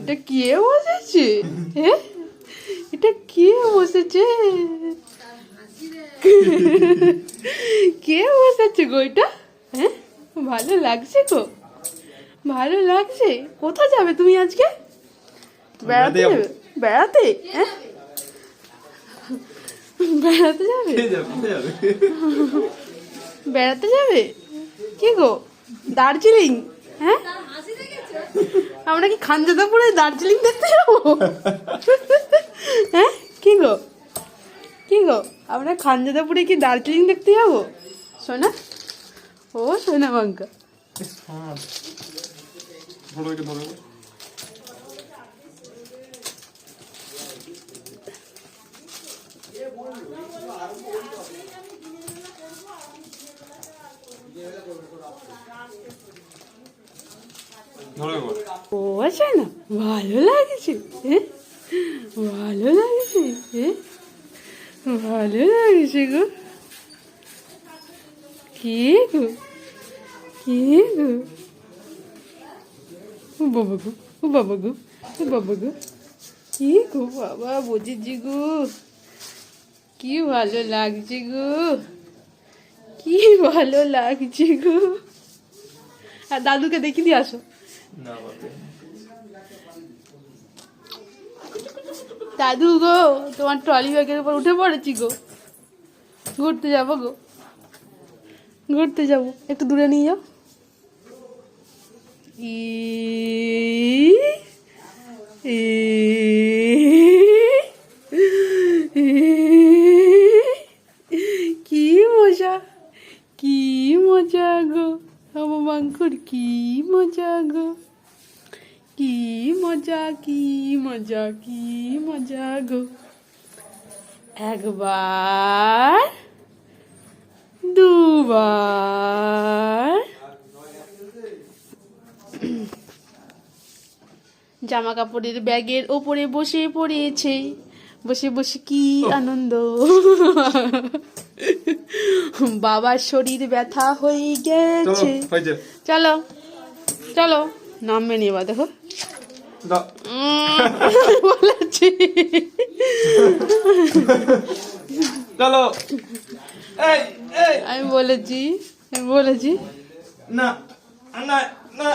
এটা কে বসেছে? হ্যাঁ এটা কে বসেছে? কে বসেছে গো এটা? হ্যাঁ ভালো লাগছে গো। ভালো লাগছে। কোথায় যাবে তুমি আজকে? বেড়াতে যাবে? বেড়াতে? হ্যাঁ বেড়াতে যাবে? বেড়াতে যাবে? কি গো? দার্জিলিং? হ্যাঁ আমরা কি খানজাদাপুরে দার্জিলিং দেখতে যাব? হ্যাঁ? কি গো? কি গো? আমরা খানজাদাপুরে কি দার্জিলিং দেখতে যাব? সোনা? ও, সোনা বাঙ্কা ধরো একে ধরো ধরো এবার ও আছে না, ভালো লাগছে হ্যাঁ? ভালো লাগছে হ্যাঁ? ভালো লাগছে গো। কি গো? কি গো? ও বাবা গো, ও বাবা গো, ও বাবা গো। কি গো বাবা, বুঝেছি গো। কি ভালো লাগছে গো। কি ভালো লাগছে গো। আর দাদুকে দেখি দিয়ে আসো। দাদু গো, তোমার ট্রলি ব্যাগের উপর উঠে পড়েছি গো। ঘুরতে যাব গো। ঘুরতে যাব। একটু দূরে নিয়ে যাও। ই কি মজা কি মজা গো আমার মাংকুর কি মজা গো। কি মজা কি মজা কি মজা গো। একবার, দুবার। জামা কাপড়ের ব্যাগের ওপরে বসে পড়েছে। বসে বসে কি আনন্দ? বাবার শরীর ব্যথা হয়ে গেছে। চলো চলো নামবে নিয়ে এবার দেখো। বলেছি। চলো। আমি বলেছি আমি বলেছি। না না না।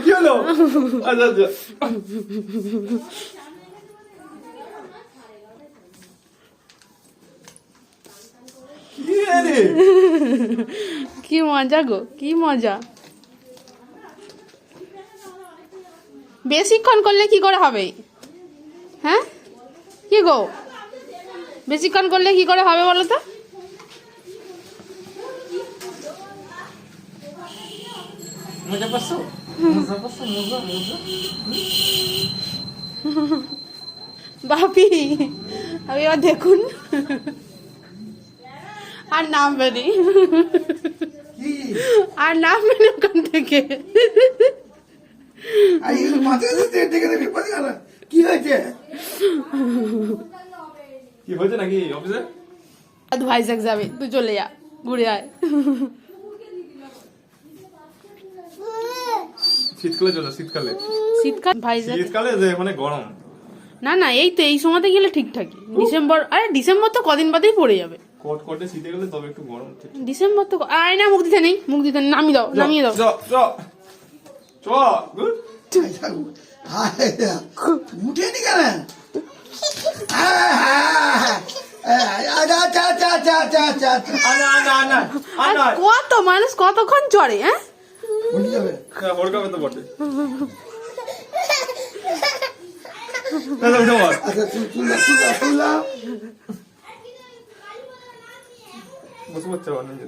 কি হলো আচ্ছা আচ্ছা কি মজা গো, কি মজা। বেশিক্ষণ করলে কি করে হবে? হ্যাঁ? কি গো? বেশিক্ষণ করলে কি করে হবে বলো তো? বাপি আমি এবার দেখুন। আর নামবে নি কি? আর নামবে না ওখান থেকে। কি হয়েছে? কি হয়েছে নাকি অফিসে? দাদু ভাইজাক যাবে। তুই চলে যা ঘুরে আয়। শীতকালে চলো শীতকালে। শীতকাল? ভাইজাক শীতকালে যে মানে গরম। না না এই তো এই সময়তে গেলে ঠিকঠাকই ডিসেম্বর আরে ডিসেম্বর তো কদিন বাদেই পড়ে যাবে। কট কটে শীতে গেলে তবে একটু গরম ঠিক ডিসেম্বর তো আয় না মুখ দিতে নেই মুখ দিতে নেই নামিয়ে দাও নামিয়ে দাও। চ চ চ গুড। উঠেনি কেন? আর আনা কত মানুষ কতক্ষণ চড়ে হ্যাঁ উঠে যাবে হ্যাঁ হড়কাবে তো বটে দাদা উঠে বল আচ্ছা তুলা তুলা তুলা বসে পড়ছে আবার নিজে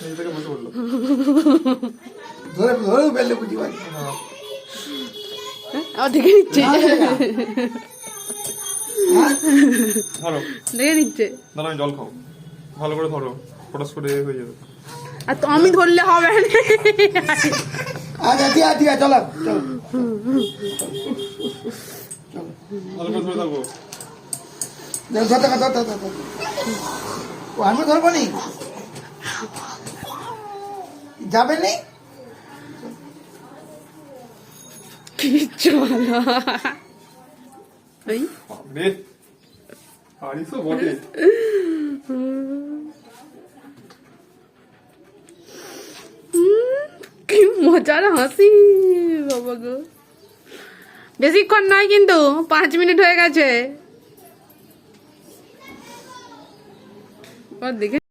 নিজে থেকে বসে পড়ল ধরে ধরে ফেললে বুঝি পারি হ্যাঁ আমার দেখে নিচ্ছে ধরো। দেখে নিচ্ছে। দাঁড়া আমি জল খাও ভালো করে ধরো। ফটাস করে হয়ে যাবে। আর তো আমি ধরলে হবে না। আচ্ছা ঠিক আছে ঠিক আছে চলো চলো। অল্প সময় থাকব। ধর ধর ধর ধর ধর ধর। ও আমি ধরবো নি? যাবে নি? ভালো এই বটে কি মজার হাসি বাবা গো বেশিক্ষণ নয় কিন্তু পাঁচ মিনিট হয়ে গেছে দেখে